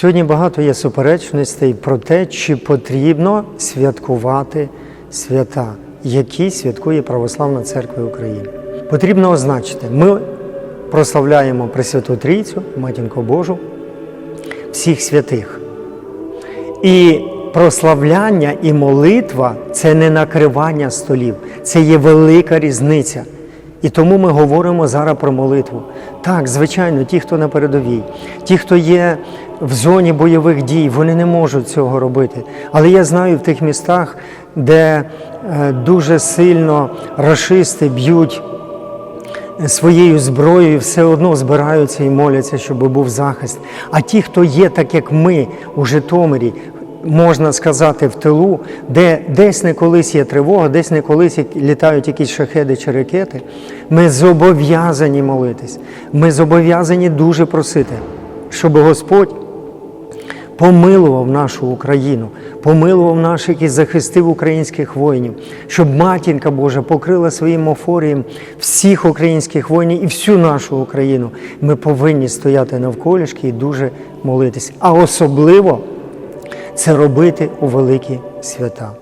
Сьогодні багато є суперечностей про те, чи потрібно святкувати свята, які святкує Православна Церква України. Потрібно означити, ми прославляємо Пресвяту Трійцю, Матінку Божу, всіх святих. І прославляння і молитва це не накривання столів, це є велика різниця. І тому ми говоримо зараз про молитву. Так, звичайно, ті, хто на передовій, ті, хто є в зоні бойових дій, вони не можуть цього робити. Але я знаю в тих містах, де е, дуже сильно рашисти б'ють своєю зброєю все одно збираються і моляться, щоб був захист. А ті, хто є, так як ми у Житомирі, можна сказати, в тилу, де десь не колись є тривога, десь не колись літають якісь шахеди чи ракети, ми зобов'язані молитись. Ми зобов'язані дуже просити, щоб Господь помилував нашу Україну, помилував наших і захистив українських воїнів, щоб матінка Божа покрила своїм офорієм всіх українських воїнів і всю нашу Україну. Ми повинні стояти навколішки і дуже молитись. А особливо це робити у великі свята.